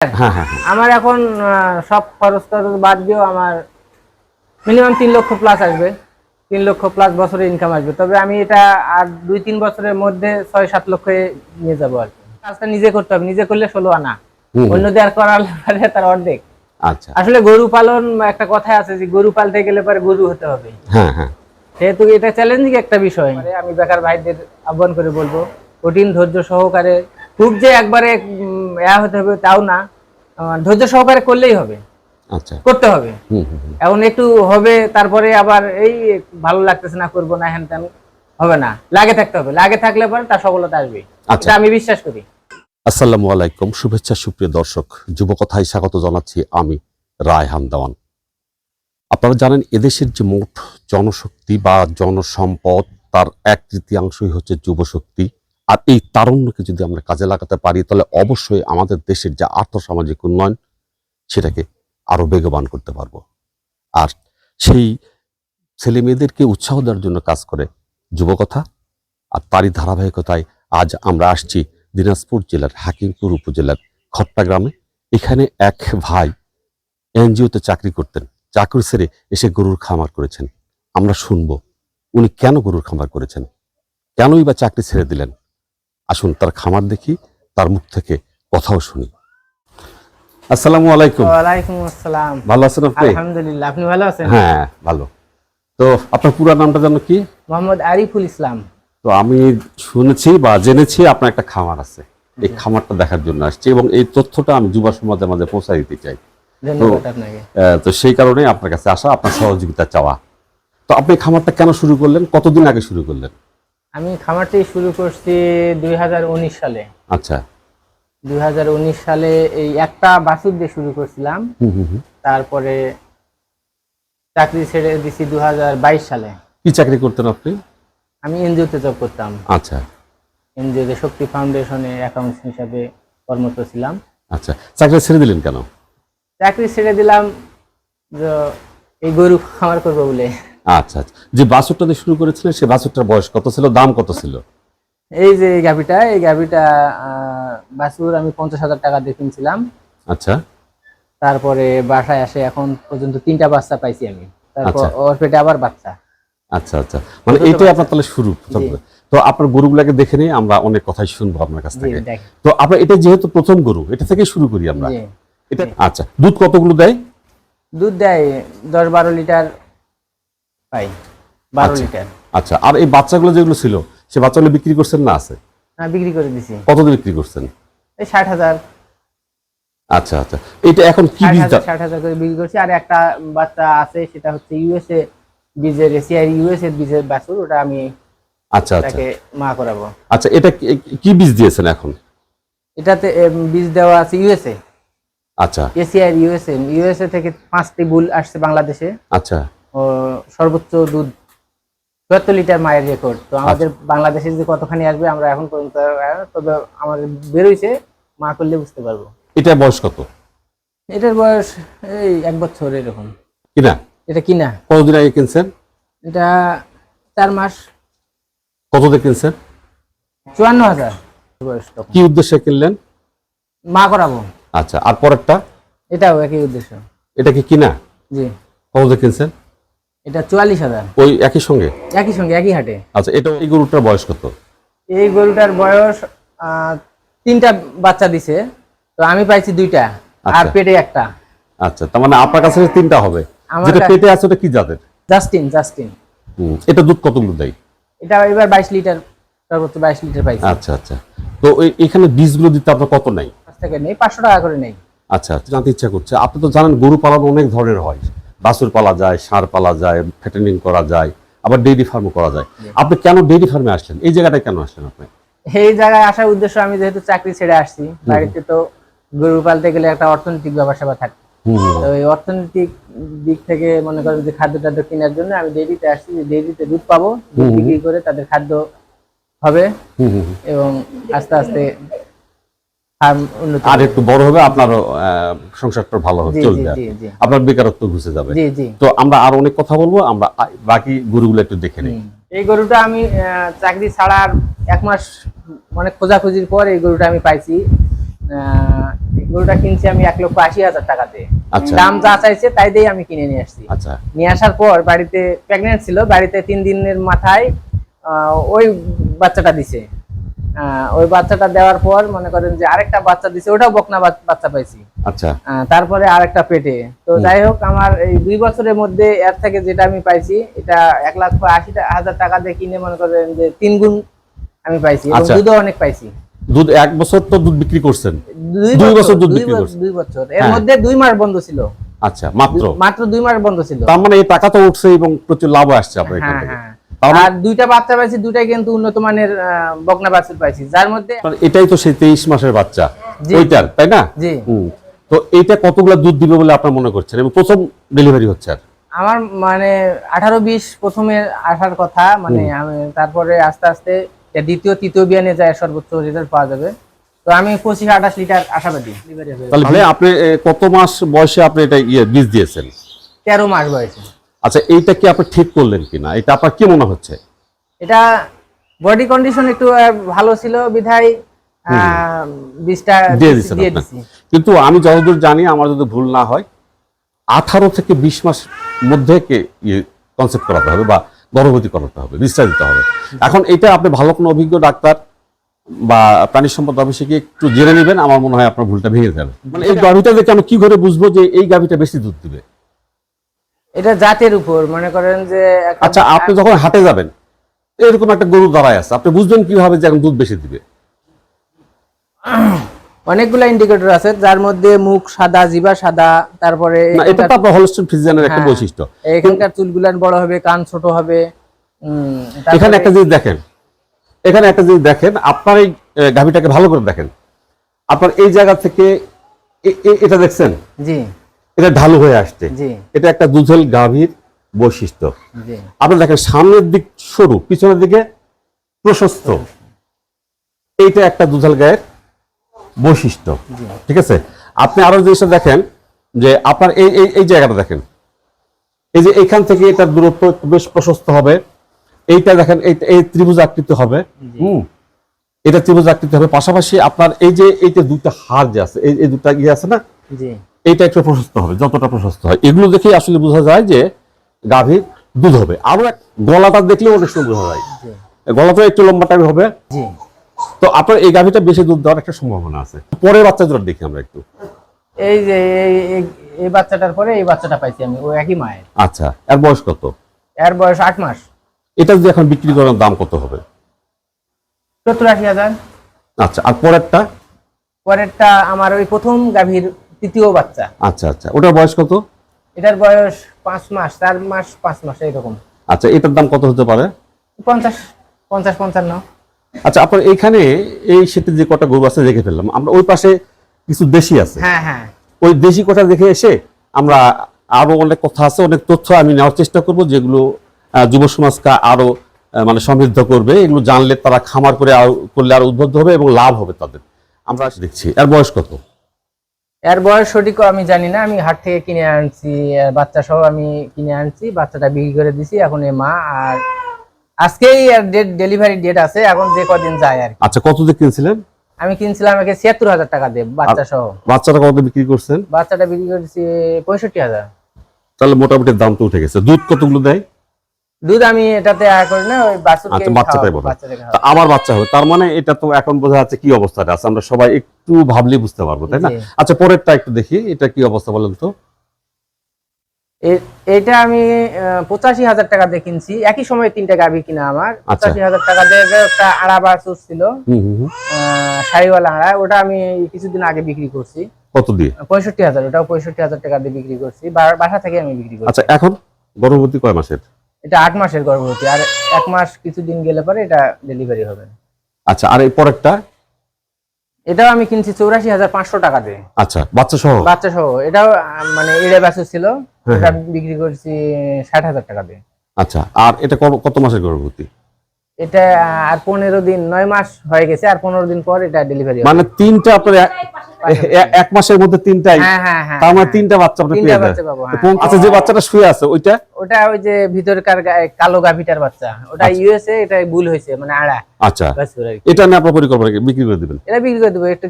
হ্যাঁ হ্যাঁ হ্যাঁ আমার এখন সব খরচ টরচ বাদ দিয়েও আমার মিনিমাম তিন লক্ষ প্লাস আসবে। তিন লক্ষ প্লাস বছরে ইনকাম আসবে। তবে আমি এটা আর দুই তিন বছরের মধ্যে ছয় সাত লক্ষে নিয়ে যাব আর কাজটা নিজে করতে হবে। নিজে করলে ষোলো আনা। করার পারে তার অর্ধেক। আচ্ছা। আসলে গরু পালন একটা কথা আছে যে গরু পালতে গেলে পরে গরু হতে হবে। সেহেতু এটা চ্যালেঞ্জিং একটা বিষয়। আমি বেকার ভাইদের আহ্বান করে বলব কঠিন ধৈর্য সহকারে খুব যে একবারে ইয়া হতে হবে তাও না। ধৈর্য সহকারে করলেই হবে। আচ্ছা। করতে হবে। এখন একটু হবে তারপরে আবার এই ভালো লাগতেছে না করব না হ্যান ত্যান হবে না। লাগে থাকতে হবে। লাগে থাকলে পরে তার সফলতা আসবে আচ্ছা। আমি বিশ্বাস করি। আসসালামু আলাইকুম। শুভেচ্ছা সুপ্রিয় দর্শক। যুবকথায় স্বাগত জানাচ্ছি আমি রায়হান দেওয়ান। আপনারা জানেন এদেশের যে মোট জনশক্তি বা জনসম্পদ তার এক তৃতীয়াংশই হচ্ছে যুবশক্তি। আর এই তারুণ্যকে যদি আমরা কাজে লাগাতে পারি, তাহলে অবশ্যই আমাদের দেশের যে আর্থসামাজিক উন্নয়ন, সেটাকে আরও বেগবান করতে পারব। আর সেই ছেলে মেয়েদেরকে উৎসাহ দেওয়ার জন্য কাজ করে যুবকথা, আর তারই ধারাবাহিকতায় আজ আমরা আসছি দিনাজপুর জেলার হাকিমপুর উপজেলার খট্টা গ্রামে। এখানে এক ভাই এনজিওতে চাকরি করতেন, চাকরি ছেড়ে এসে গরুর খামার করেছেন। আমরা শুনব, উনি কেন গরুর খামার করেছেন? কেনই বা চাকরি ছেড়ে দিলেন? আসুন তার খামার দেখি তার মুখ থেকে কথাও শুনি। আসসালামু আলাইকুম। ওয়ালাইকুম আসসালাম। ভালো আছেন আপনি? আলহামদুলিল্লাহ আপনি ভালো আছেন? হ্যাঁ ভালো। তো আপনার পুরো নামটা জানো কি? মোহাম্মদ আরিফুল ইসলাম। তো আমি শুনেছি বা জেনেছি আপনার একটা খামার আছে। এই খামারটা দেখার জন্য আসছি এবং এই তথ্যটা আমি যুব সমাজের মাঝে পৌঁছায় দিতে চাই। তো সেই কারণে আপনার কাছে আসা আপনার সহযোগিতা চাওয়া। তো আপনি খামারটা কেন শুরু করলেন? কতদিন আগে শুরু করলেন? আমি খামারটি শুরু করছি দুই হাজার উনিশ সালে। আচ্ছা। দুই হাজার উনিশ সালে এই একটা বাছুর দিয়ে শুরু করছিলাম। তারপরে চাকরি ছেড়ে দিছি দু সালে। কি চাকরি করতেন আপনি? আমি এনজিওতে জব করতাম। আচ্ছা। এনজিওতে শক্তি ফাউন্ডেশনে অ্যাকাউন্টস হিসাবে কর্মরত ছিলাম। আচ্ছা চাকরি ছেড়ে দিলেন কেন? চাকরি ছেড়ে দিলাম যে এই গরু খামার করব বলে। আচ্ছা আচ্ছা। যে বাছুরটা দিয়ে শুরু করেছিলেন সে বাছুরটার বয়স কত ছিল? দাম কত ছিল? এই যে এই গাভিটা এই গাভিটা আহ, বাছুর আমি পঞ্চাশ হাজার টাকা দিয়ে কিনছিলাম। আচ্ছা। তারপরে বাসায় আসে এখন পর্যন্ত তিনটা বাচ্চা পাইছি আমি। তারপর আচ্ছা। ওর পেটে আবার বাচ্চা। আচ্ছা আচ্ছা। মানে এইটাই আপনার তাহলে শুরু তো আপনার গরুগুলাকে দেখে নিয়ে আমরা অনেক কথাই শুনব আপনার কাছ থেকে। তো আপনার এটা যেহেতু প্রথম গরু এটা থেকে শুরু করি আমরা। এটা আচ্ছা দুধ কতগুলো দেয়? দুধ দেয় দশ বারো লিটার পাই বারো আচ্ছা। লিটার। আচ্ছা আর এই বাচ্চাগুলো যেগুলো ছিল সে বাচ্চাগুলো বিক্রি করছেন না আছে? হ্যাঁ বিক্রি করে দিছি। কত দিয়ে বিক্রি করছেন? এই ষাট হাজার। আচ্ছা আচ্ছা। এটা এখন কি ষাট বীজ হাজার ষাট হাজার করে বিক্রি করছি। আর একটা বাচ্চা আছে সেটা হচ্ছে ইউএসএ বীজের এসিআই ইউএসএ বীজের বাছুর ওটা আমি আচ্ছা আচ্ছা। মা করাবো। আচ্ছা এটা কি- বীজ দিয়েছেন এখন? এটাতে বীজ দেওয়া আছে ইউএসএ। আচ্ছা। এসিআই ইউএসএ ইউএসএ থেকে পাঁচটি বুল আসছে বাংলাদেশে। আচ্ছা। সর্বোচ্চ দুধ চুয়াত্তর লিটার মায়ের রেকর্ড তো আমাদের বাংলাদেশে যে কতখানি আসবে আমরা এখন পর্যন্ত তবে আমাদের বেরোইছে মা করলে বুঝতে পারব। এটা বয়স কত? এটার বয়স এই এক বছর এরকম। কিনা? এটা কিনা? কতদিন আগে কিনছেন? এটা চার মাস। কত দিয়ে কিনছেন? চুয়ান্ন হাজার বয়স কি উদ্দেশ্যে কিনলেন? মা করাবো। আচ্ছা আর পরেরটা? এটাও একই উদ্দেশ্য। এটা কি কিনা? জি। কত দিয়ে কিনছেন? এটা চুয়াল্লিশ হাজার। ওই একই সঙ্গে? একই সঙ্গে একই হাটে। আচ্ছা এটা এই গরুটার বয়স কত? এই গরুটার বয়স তিনটা বাচ্চা দিছে। তো আমি পাইছি দুইটা আর আচ্ছা। পেটে একটা। আচ্ছা তার মানে আপনার কাছে তিনটা হবে। যেটা পেটে আছে ওটা কি জাতের? জাস্টিন জাস্টিন এটা দুধ কতগুলো দেয়? এটা এবার বাইশ লিটার সর্বোচ্চ বাইশ লিটার পাইছি। আচ্ছা আচ্ছা। তো এখানে বীজগুলো দিতে আপনার কত নাই? পাঁচ থেকে নেই পাঁচশো টাকা করে নেই। আচ্ছা আচ্ছা, জানতে ইচ্ছা করছে। আপনি তো জানেন গরু পালন অনেক ধরনের হয়। বাছুর পালা যায় সার পালা যায় ফেটেনিং করা যায় আবার ডেইরি ফার্মও করা যায়। আপনি কেন ডেইরি ফার্মে আসলেন? এই জায়গাটায় কেন আসলেন আপনি? এই জায়গায় আসার উদ্দেশ্য আমি যেহেতু চাকরি ছেড়ে আসছি বাড়িতে তো গরু পালতে গেলে একটা অর্থনৈতিক ব্যাপার স্যাপার থাকে। তো এই অর্থনৈতিক দিক থেকে মনে করেন যে খাদ্য টাদ্য কেনার জন্য আমি ডেইরিতে আসছি যে ডেইরিতে দুধ পাবো দুধ বিক্রি করে তাদের খাদ্য হবে। এবং আস্তে আস্তে আর একটু বড় হবে আপনারও আহ, সংসারটা ভালো হবে চলবে। আপনার বেকারত্ব ঘুষে যাবে। তো আমরা আর অনেক কথা বলব আমরা বাকি গরুগুলো একটু দেখে নিই। এই গরুটা আমি চাকরি ছাড়ার এক মাস মানে খোঁজাখুঁজির পর এই গরুটা আমি পাইছি। গরুটা কিনছি আমি এক লক্ষ আশি হাজার টাকাতে। আচ্ছা। দাম যা চাইছে তাই দিয়ে আমি কিনে নিয়ে আসছি। আচ্ছা। নিয়ে আসার পর বাড়িতে প্রেগনেন্ট ছিল বাড়িতে তিন দিনের মাথায় ওই বাচ্চাটা দিছে। ওই বাচ্চাটা দেওয়ার পর মনে করেন যে আরেকটা বাচ্চা দিছে ওটাও বকনা বাচ্চা পাইছি। আচ্ছা। তারপরে আরেকটা পেটে। তো যাই হোক আমার এই দুই বছরের মধ্যে এর থেকে যেটা আমি পাইছি এটা এক লাখ আশি হাজার টাকা দিয়ে কিনে মনে করেন যে তিন গুণ আমি পাইছি আচ্ছা। দুধও অনেক পাইছি। দুধ এক বছর তো দুধ বিক্রি করছেন। দুই দুই বছর দুধ দুই বিক্রি বছর- দুই বছর। এর হ্যাঁ। মধ্যে দুই মাস বন্ধ ছিল। আচ্ছা মাত্র? মাত্র দুই মাস বন্ধ ছিল। তার মানে এই টাকা তো উঠছে এবং প্রচুর লাভ আসছে আপনার এখান হ্যাঁ থেকে। হ্যাঁ। আর দুইটা বাচ্চা পাইছি দুইটাই কিন্তু উন্নত মানের বকনা বাছুর পাইছি। যার মধ্যে এটাই তো সেই তেইশ মাসের বাচ্চা ওইটার তাই না? জি। তো এইটা কতগুলো দুধ দিবে বলে আপনার মনে করছেন? এবং প্রথম ডেলিভারি হচ্ছে আর? আমার মানে আঠারো বিশ প্রথমে আসার কথা মানে আমি তারপরে আস্তে আস্তে দ্বিতীয় তৃতীয় বিয়ানে যায় সর্বোচ্চ রেজাল্ট পাওয়া যাবে। তো আমি পঁচিশ আঠাশ লিটার আশাবাদী। তাহলে আপনি কত মাস বয়সে আপনি এটা ইয়ে বীজ দিয়েছেন? তেরো মাস বয়সে। আচ্ছা এইটা কি আপনি ঠিক করলেন কিনা? এটা আপনার কি মনে হচ্ছে? এটা বডি কন্ডিশন একটু ভালো ছিল বিধায় বীজটা দিয়ে দিচ্ছেন কিন্তু আমি যতদূর জানি আমার যদি ভুল না হয় আঠারো থেকে বিশ মাস মধ্যে কনসেপ্ট করাতে হবে বা গর্ভবতী করাতে হবে বিস্তার দিতে হবে। এখন এটা আপনি ভালো কোনো অভিজ্ঞ ডাক্তার বা প্রাণী সম্পদ অফিসে গিয়ে একটু জেনে নেবেন আমার মনে হয় আপনার ভুলটা ভেঙে যাবে মানে এই গাভিটা দেখে আমি কি করে বুঝব যে এই গাভিটা বেশি দুধ দিবে? এটা জাতের উপর মনে করেন যে আচ্ছা আপনি যখন হাটে যাবেন এরকম একটা গরু দাঁড়ায় আছে। আপনি বুঝবেন কীভাবে যে এখন দুধ বেশি দিবে। অনেকগুলা ইন্ডিকেটর আছে যার মধ্যে মুখ সাদা জিবা সাদা তারপরে এটা তো আপনার হলস্টেন ফ্রিজিয়ানের একটা হ্যাঁ। বৈশিষ্ট্য। এখানকার চুলগুলান বড় হবে কান ছোট হবে এখানে একটা জিনিস দেখেন এখানে একটা জিনিস দেখেন আপনার এই গাভীটাকে ভালো করে দেখেন। আপনার এই জায়গা থেকে এটা দেখছেন? জি। এটা ঢালু হয়ে আসছে। এটা একটা দুধেল গাভীর বৈশিষ্ট্য। জি। আপনি দেখেন সামনের দিক সরু পিছনের দিকে প্রশস্ত। এইটা একটা দুধাল গায়ের বৈশিষ্ট্য। ঠিক আছে? আপনি আরও জিনিসটা দেখেন যে আপনার এই এই এই জায়গাটা দেখেন। এই যে এইখান থেকে এটার দূরত্ব বেশ প্রশস্ত হবে। এইটা দেখেন এই এই ত্রিভুজ আকৃতি হবে। হুম। এটা ত্রিভুজ আকৃতি হবে। পাশাপাশি আপনার এই যে এই যে দুইটা হাড় যে আছে এই দুটা ইয়ে আছে না? এইটা একটু প্রশস্ত হবে যতটা প্রশস্ত হয়। এগুলো দেখেই আসলে বোঝা যায় যে গাভীর দুধ হবে। আরও এক গলাটা দেখলেও অনেক সময় বোঝা যায়। গলাটা একটু লম্বা টাইপের হবে। তো আপনার এই গাভীটা বেশি দুধ দেওয়ার একটা সম্ভাবনা আছে। পরের বাচ্চা দুটো দেখি আমরা একটু। এই যে এই বাচ্চাটার পরে এই বাচ্চাটা পাইছি আমি ও একই মায়ের। আচ্ছা এর বয়স কত? এর বয়স আট মাস। এটা যদি এখন বিক্রি করার দাম কত হবে? সত্তর আশি হাজার। আচ্ছা আর পরেরটা? পরেরটা আমার ওই প্রথম গাভীর তৃতীয় বাচ্চা। আচ্ছা আচ্ছা। ওটার বয়স কত? এটার বয়স পাঁচ মাস চার মাস পাঁচ মাস এইরকম আচ্ছা এটার দাম কত হতে পারে? পঞ্চাশ পঞ্চাশ পঞ্চান্ন। আচ্ছা আপনার এখানে এই সেটে যে কটা গরু আছে দেখে ফেললাম। আমরা ওই পাশে কিছু দেশি আছে। হ্যাঁ হ্যাঁ। ওই দেশি কথা দেখে এসে আমরা আরও অনেক কথা আছে অনেক তথ্য আমি নেওয়ার চেষ্টা করব যেগুলো যুব সমাজকে আরও মানে সমৃদ্ধ করবে। এগুলো জানলে তারা খামার করে আরো- করলে আরও উদ্বুদ্ধ হবে এবং লাভ হবে তাদের। আমরা দেখছি। আর বয়স কত? এর বয়স সঠিক আমি জানি না। আমি হাট থেকে কিনে আনছি বাচ্চা সহ আমি কিনে আনছি বাচ্চাটা বিক্রি করে দিছি এখন এ মা আর আজকেই ডেট ডেলিভারি ডেট আছে এখন যে কদিন যায় আর। আচ্ছা কত দিয়ে কিনছিলেন? আমি কিনছিলাম একে ছিয়াত্তর হাজার টাকা দিয়ে বাচ্চা সহ বাচ্চাটা কত বিক্রি করছেন? বাচ্চাটা বিক্রি করেছি পঁয়ষট্টি হাজার। তাহলে মোটামুটি দাম তো উঠে গেছে। দুধ কতগুলো দেয়? দুধ আমি এটাতে আয় করি না ওই বাছুরকে আচ্ছা বাচ্চাটাই বলে তা আমার বাচ্চা হবে তার মানে এটা তো এখন বোঝা যাচ্ছে কি অবস্থাটা আছে আমরা সবাই একটু ভাবলে বুঝতে পারব তাই না? আচ্ছা পরেরটা একটু দেখি এটা কি অবস্থা বলেন তো? এটা আমি পঁচাশি হাজার টাকা দিয়ে কিনছি একই সময় তিনটা গাভি কিনা আমার। আচ্ছা। পঁচাশি হাজার টাকা দিয়ে একটা আড়া বাছুর ছিল শাহিওয়ালা আড়া ওটা আমি কিছুদিন আগে বিক্রি করছি। কত দিয়ে? পঁয়ষট্টি হাজার ওটাও পঁয়ষট্টি হাজার টাকা দিয়ে বিক্রি করছি বাসা থেকে আমি বিক্রি করছি। আচ্ছা এখন গর্ভবতী কয় মাসের? এটা আট মাসের গর্ভবতী আর এক মাস কিছুদিন গেলে পরে এটা ডেলিভারি হবে। আচ্ছা আর এই পরেরটা? এটাও আমি কিনছি চৌরাশি হাজার পাঁচশো টাকা দিয়ে। আচ্ছা বাচ্চা সহ বাচ্চা সহ এটাও মানে এড়ে বাছুর ছিল এটা বিক্রি করছি ষাট হাজার টাকা দিয়ে। আচ্ছা আর এটা কত মাসের গর্ভবতী? এটা আর পনেরো দিন নয় মাস হয়ে গেছে আর পনেরো দিন পর এটা ডেলিভারি মানে তিনটা আপনার এক- মাসের মধ্যে তিনটাই। হ্যাঁ হ্যাঁ হ্যাঁ তার মানে তিনটা বাচ্চা আপনি পেয়ে যাবেন। আচ্ছা যে বাচ্চাটা শুয়ে আছে ওইটা? ওটা ওই যে ভিতরকার কালো গাভিটার বাচ্চা। ওটা ইউএসএ এটা ভুল হয়েছে মানে আড়া। আচ্ছা। এটা নিয়ে আপনার পরিকল্পনা বিক্রি করে দিবেন? এটা বিক্রি করে দেবো। একটু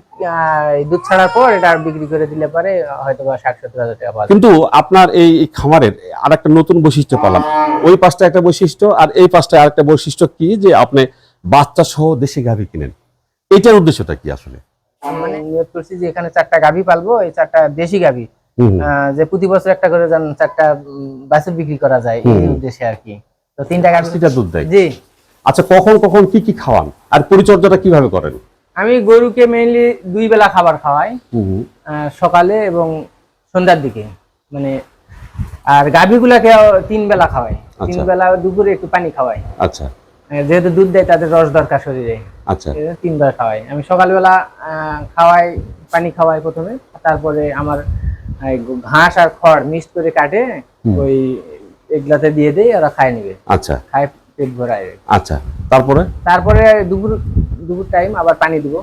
দুধ ছাড়ার পর এটা আর বিক্রি করে দিলে পরে হয়তো বা ষাট সত্তর হাজার টাকা পাওয়া কিন্তু আপনার এই খামারের আর একটা নতুন বৈশিষ্ট্য পেলাম। ওই পাশটা একটা বৈশিষ্ট্য আর এই আরেকটা বৈশিষ্ট্য কি? যে আপনি বাচ্চা সহ দেশি গাভী কিনেন। এটার উদ্দেশ্যটা কি আসলে? মানে নিয়োগ করছি যে এখানে চারটা গাভী পালবো এই চারটা দেশি গাভী। যে প্রতি বছর একটা করে যেন চারটা বাছুর বিক্রি করা যায় এই। উদ্দেশ্যে আর কি। তো তিনটা গাভী দুধ দেয়। জি। আচ্ছা কখন কখন কি কি খাওয়ান? আর পরিচর্যাটা কীভাবে করেন? আমি গরুকে মেইনলি দুই বেলা খাবার খাওয়াই সকালে এবং সন্ধ্যার দিকে। মানে আর গাভীগুলাকে তিন বেলা খাওয়াই। তিন আচ্ছা। বেলা দুপুরে একটু পানি খাওয়াই। আচ্ছা। যেহেতু দুধ দেয় তাদের রস দরকার শরীরে। আচ্ছা। জন্য তিনবার খাওয়াই। আমি সকালবেলা খাওয়াই পানি খাওয়াই প্রথমে। তারপরে আমার ঘাস আর খড় মিক্সড করে কাটে। ওই এগুলাতে দিয়ে দেই ওরা খায় নিবে। আচ্ছা। খায় পেট ভরায় আচ্ছা তারপরে? তারপরে দুপুর দুপুর টাইম আবার পানি দিব।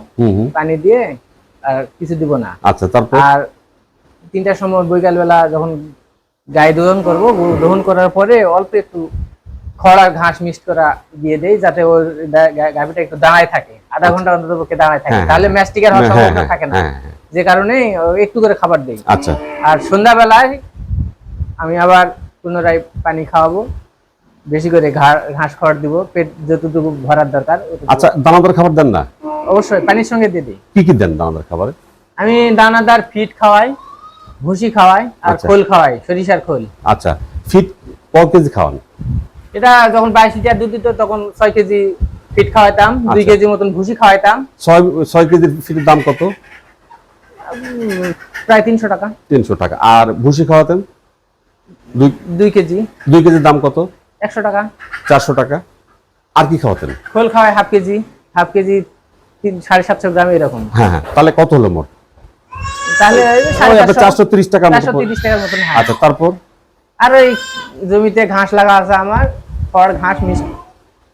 পানি দিয়ে আর কিছু দিব না। আচ্ছা তারপর? আর তিনটার সময় বৈকাল বেলা যখন গায়ে দহন করব দহন করার পরে অল্প একটু খড় ঘাস মিক্সড করা দিয়ে দেই যাতে ওর গা- গা- একটু দাঁড়ায় থাকে। আধা ঘণ্টা অন্তত পক্ষে দাঁড়ায় থাকে। হ্যাঁ, তাহলে ম্যাস্টিকের হওয়ার হ্যাঁ, সম্ভাবনা হ্যাঁ, থাকে না। হ্যাঁ, হ্যাঁ। যে কারণে একটু করে খাবার দেই। আচ্ছা। আর সন্ধ্যাবেলায় আমি আবার পুনরায় পানি খাওয়াবো। বেশি করে ঘাস খড় দিব পেট যতটুকু ভরার দরকার আচ্ছা দানাদার খাবার দেন না? অবশ্যই পানির সঙ্গে দিয়ে দিই। কি কি দেন দানাদার খাবারে? আমি দানাদার ফিট খাওয়াই ভুসি খাওয়াই আর আচ্ছা। খোল খাওয়াই সরিষার খোল। আচ্ছা ফিট ক কেজি খাওয়ান? এটা যখন বাইশ লিটার দুধ দিত তখন ছয় কেজি ফিট খাওয়াইতাম দুই আচ্ছা। কেজি মতন ভুসি খাওয়াইতাম। ছয় ছয় কেজির ফিটের দাম কত? প্রায় তিনশো টাকা। তিনশো টাকা। আর ভুসি খাওয়াতেন? দুই কেজি। দুই কেজির দাম কত? একশো টাকা। চারশো টাকা। আর কি খাওয়াতেন? খোল খাওয়াই হাফ কেজি হাফ কেজি সাড়ে সাতশো গ্রাম এরকম। হ্যাঁ হ্যাঁ। তাহলে কত হলো মোট? তাহলে ওই যে সাড়ে ওই আপনার চারশো তিরিশ টাকা চারশো তিরিশ টাকার মতন আচ্ছা তারপর? আর ওই জমিতে ঘাস লাগা আছে আমার খড় ঘাস মিষ্টি।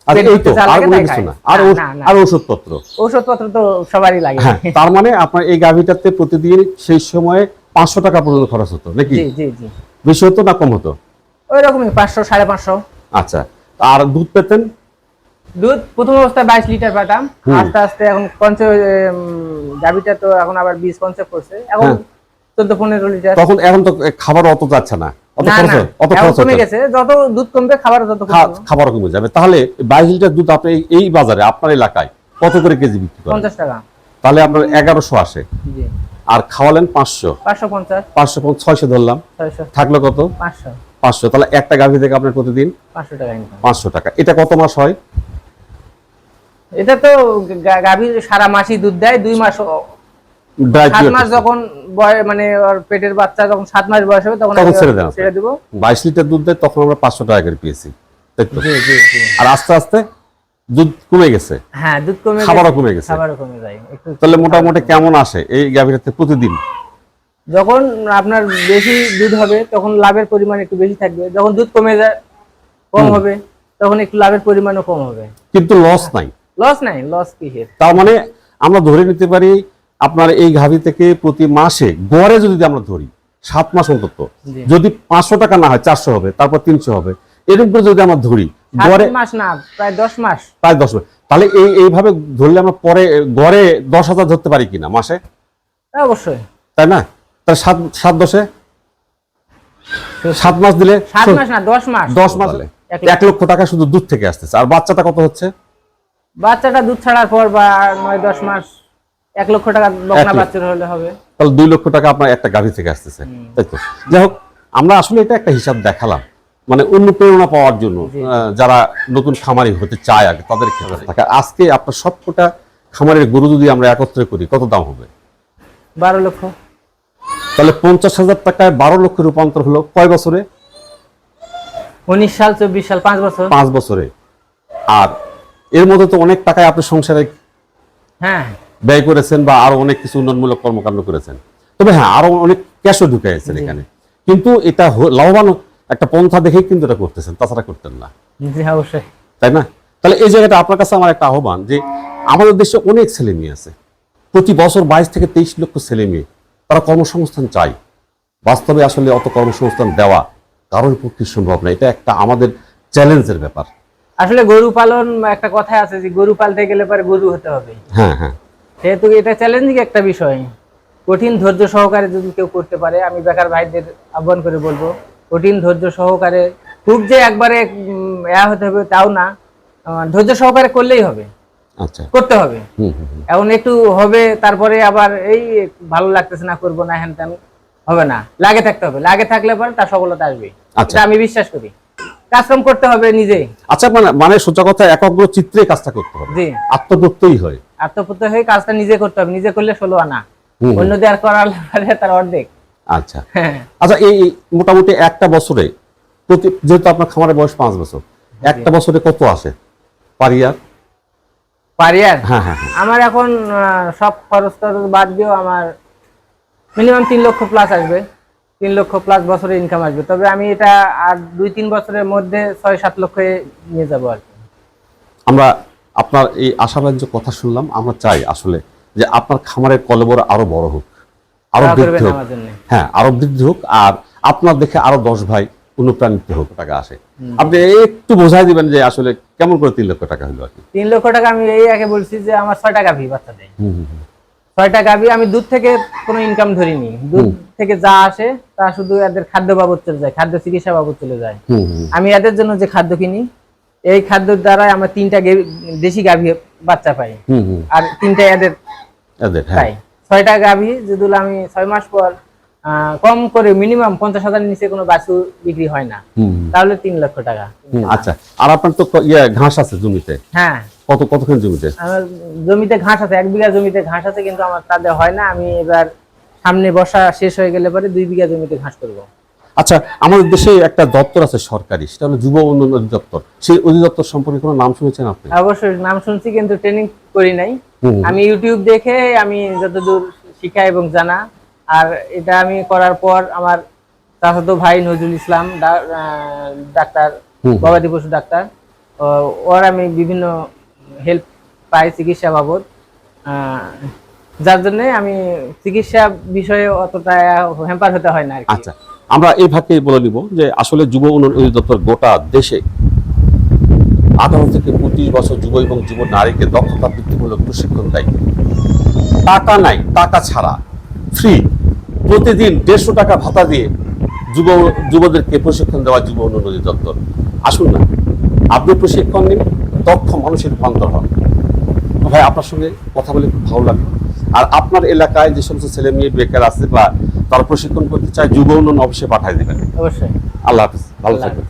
আর পেট এই তো আর কোনো কিছু না। আর না, ওষ- না, না। আর ওষুধপত্র ঔষধপত্র তো সবারই লাগে। হ্যাঁ তার মানে আপনার এই গাভিটাতে প্রতিদিন সেই সময়ে পাঁচশো টাকা পর্যন্ত খরচ হতো নাকি? জি জি জি। বেশি হতো না কম হতো? ওই রকমই পাঁচশো সাড়ে পাঁচশো। আচ্ছা আর দুধ পেতেন? দুধ প্রথম অবস্থায় বাইশ লিটার পেতাম। আস্তে আস্তে এখন পঞ্চ গাভিটা তো এখন আবার বীজ কনসেপ্ট করছে। এখন হ্যাঁ। চোদ্দ পনেরো লিটার। তখন এখন তো খাবার অত যাচ্ছে না। খাবার কমে যাবে। তাহলে বাইশ লিটার দুধ আপনি এই- এই বাজারে আপনার এলাকায় কত করে কেজি বিক্রি করেন? পঞ্চাশ টাকা। তাহলে আপনার এগারোশো আসে। আর খাওয়ালেন পাঁচশো। পাঁচশো পঞ্চাশ। পাঁচশো ছয়শো ধরলাম। থাকল কত? পাঁচশো। পাঁচশো। তাহলে একটা গাভি থেকে আপনার প্রতিদিন পাঁচশো টাকা পাঁচশো টাকা। এটা কত মাস হয়? এটা তো গা- গাভীর সারা মাসই দুধ দেয় দুই মাস সাত মাস যখন মানে ওর পেটের বাচ্চা যখন সাত মাস বয়স হবে তখন ছেড়ে দেন ছেড়ে দিব। বাইশ লিটার দুধ দেয় তখন আমরা পাঁচশো টাকা করে পেয়েছি। আর আস্তে আস্তে দুধ কমে গেছে। হ্যাঁ দুধ কমে খাবারও কমে গেছে। খাবারও কমে যায়। তাহলে মোটামুটি কেমন আসে এই গাভীটাতে প্রতিদিন? যখন আপনার বেশি দুধ হবে তখন লাভের পরিমাণ একটু বেশি থাকবে। যখন দুধ কমে যায় কম হবে তখন একটু লাভের পরিমাণও কম হবে। কিন্তু লস নাই। লস নাই লস কিসের? তার মানে আমরা ধরে নিতে পারি আপনার এই গাভী থেকে প্রতি মাসে গড়ে যদি আমরা ধরি সাত মাস অন্তত যদি পাঁচশো টাকা না হয় চারশো হবে তারপর তিনশো হবে এরকম করে যদি আমরা ধরি গড়ে মাস না প্রায় দশ মাস। প্রায় দশ মাস। তাহলে এই এইভাবে ধরলে আমরা পরে গড়ে দশ হাজার ধরতে পারি কিনা মাসে? অবশ্যই। তাই না? তাহলে সাত সাত দশে? সাত মাস দিলে সাত মাস না দশ মাস। দশ মাস এক লক্ষ টাকা শুধু দুধ থেকে আসতেছে। আর বাচ্চাটা কত হচ্ছে? বাচ্চাটা দুধ ছাড়ার পর বা নয় দশ মাস এক লক্ষ টাকা বকনা লক্ষ। হলে হবে। তাহলে দুই লক্ষ টাকা আপনার একটা গাভী থেকে আসতেছে। তাই তো? যাই হোক আমরা আসলে এটা একটা হিসাব দেখালাম। মানে অনুপ্রেরণা পাওয়ার জন্য আহ, যারা নতুন খামারি হতে চায় আগে তাদের ক্ষেত্রে থাকে। আজকে আপনার সবকটা খামারের গরু যদি আমরা একত্রে করি কত দাম হবে? বারো লক্ষ। তাহলে পঞ্চাশ হাজার টাকায় বারো লক্ষ রূপান্তর হলো কয় বছরে? উনিশ সাল চব্বিশ সাল পাঁচ বছর। পাঁচ বছরে। আর এর মধ্যে তো অনেক টাকায় আপনি সংসারে হ্যাঁ। ব্যয় করেছেন বা আরও অনেক কিছু উন্নয়নমূলক কর্মকাণ্ড করেছেন। তবে হ্যাঁ আরও অনেক ক্যাশও ঢুকাইছেন এখানে। কিন্তু এটা লাভবান একটা পন্থা দেখেই কিন্তু এটা করতেছেন তাছাড়া করতেন না। অবশ্যই। তাই না? তাহলে এই জায়গাটা আপনার কাছে আমার একটা আহ্বান যে আমাদের দেশে অনেক ছেলে মেয়ে আছে। প্রতি বছর বাইশ থেকে তেইশ লক্ষ ছেলে মেয়ে তারা কর্মসংস্থান চায়। বাস্তবে আসলে অত কর্মসংস্থান দেওয়া কারোর পক্ষে সম্ভব না। এটা একটা আমাদের চ্যালেঞ্জের ব্যাপার। আসলে গরু পালন একটা কথা আছে যে গরু পালতে গেলে পরে গরু হতে হবে। হ্যাঁ হ্যাঁ। সেহেতু এটা চ্যালেঞ্জিং একটা বিষয় কঠিন ধৈর্য সহকারে যদি কেউ করতে পারে আমি বেকার ভাইদের আহ্বান করে বলব কঠিন ধৈর্য সহকারে খুব যে একবারে ইয়া হতে হবে তাও না। ধৈর্য সহকারে করলেই হবে। করতে হবে। এখন একটু হবে তারপরে আবার এই ভালো লাগতেছে না করব না হ্যান ত্যান হবে না। লাগে থাকতে হবে। লাগে থাকলে পরে তার সফলতা আসবে। আচ্ছা। আমি বিশ্বাস করি। কাজকাম করতে হবে নিজেই। আচ্ছা মানে মানে সোজা কথা একাগ্র চিত্রে কাজটা করতে হবে। জি। আত্মদত্তই হয়। আত্মপ্রত্যয় হয়ে কাজটা নিজে করতে হবে। নিজে করলে ষোলো আনা। হুম। অন্য দিয়ে আর করার তার অর্ধেক। আচ্ছা। হ্যাঁ। আচ্ছা এই এই মোটামুটি একটা বছরে প্রতি যেহেতু আপনার খামারের বয়স পাঁচ বছর একটা বছরে কত আসে? পারিয়ার পারি আর হ্যাঁ হ্যাঁ হ্যাঁ। আমার এখন সব খরচ টরচ বাদ দিয়েও আমার মিনিমাম তিন লক্ষ প্লাস আসবে। তিন লক্ষ প্লাস বছরে ইনকাম আসবে। তবে আমি এটা আর দুই তিন বছরের মধ্যে ছয় সাত লক্ষে নিয়ে যাব আর কি। আমরা আপনার এই আশাবাঞ্জ কথা শুনলাম। আমরা চাই আসলে যে আপনার খামারের কলবর আরও বড় হোক আরও বৃদ্ধি হোক। হ্যাঁ আরও বৃদ্ধি হোক। আর আপনার দেখে আরও দশ ভাই অনুপ্রাণিত হোক টাকা আসে। আপনি একটু বোঝাই দিবেন যে আসলে কেমন করে তিন লক্ষ টাকা হলো আর কি? তিন লক্ষ টাকা আমি এই আগে বলছি যে আমার ছয় টাকা ভি বাচ্চাদের হুম, হুম, হুম। ছয় টাকা ভি আমি দুধ থেকে কোনো ইনকাম ধরিনি। দুধ থেকে যা আসে তা শুধু এদের খাদ্য বাবদ চলে যায় খাদ্য চিকিৎসা বাবদ চলে যায়। আমি এদের জন্য যে খাদ্য কিনি এই খাদ্যের দ্বারাই আমরা তিনটা দেশি গাভী বাচ্চা পাই। আর তিনটা এদের হ্যাঁ। পাই। ছয়টা গাভী যদি আমি ছয় মাস পর কম করে মিনিমাম পঞ্চাশ হাজার নিচে কোনো বাছুর বিক্রি হয় না। তাহলে তিন লক্ষ টাকা। আচ্ছা। আর আপনার তো ইয়ে ঘাস আছে জমিতে? হ্যাঁ। কত কতখানি জমিতে? আমার জমিতে ঘাস আছে এক বিঘা জমিতে ঘাস আছে কিন্তু আমার তাদের হয় না। আমি এবার সামনে বর্ষা শেষ হয়ে গেলে পরে দুই বিঘা জমিতে ঘাস করব। আচ্ছা আমাদের দেশে একটা দপ্তর আছে সরকারি সেটা হলো যুব উন্নয়ন অধিদপ্তর। সেই অধিদপ্তর সম্পর্কে কোনো নাম শুনেছেন আপনি? অবশ্যই নাম শুনছি কিন্তু ট্রেনিং করি নাই। আমি ইউটিউব দেখে আমি যতদূর শিখা এবং জানা আর এটা আমি করার পর আমার চাচাতো ভাই নজরুল ইসলাম ডাক্তার গবাদি পশু ডাক্তার। ওর আমি বিভিন্ন হেল্প পাই চিকিৎসা বাবদ। যার জন্য আমি চিকিৎসা বিষয়ে অতটা হ্যাম্পার হতে হয় না আচ্ছা আমরা এই ভাগে বলে নিব যে আসলে যুব উন্নয়ন অধিদপ্তর গোটা দেশে আঠারো থেকে পঁচিশ বছর যুব এবং যুব নারীকে দক্ষতা বৃদ্ধিমূলক প্রশিক্ষণ দেয়। টাকা নাই টাকা ছাড়া ফ্রি প্রতিদিন দেড়শো টাকা ভাতা দিয়ে যুব যুবদেরকে প্রশিক্ষণ দেওয়া যুব উন্নয়ন অধিদপ্তর। আসুন না। আপনি প্রশিক্ষণ নিন দক্ষ মানুষের রূপান্তর হন। ভাই আপনার সঙ্গে কথা বলে খুব ভালো লাগল। আর আপনার এলাকায় যে সমস্ত ছেলে মেয়ে বেকার আছে বা তারা প্রশিক্ষণ করতে চায় যুব উন্নয়ন অফিসে পাঠায় দেবেন। অবশ্যই। আল্লাহ হাফিজ। ভালো থাকবেন।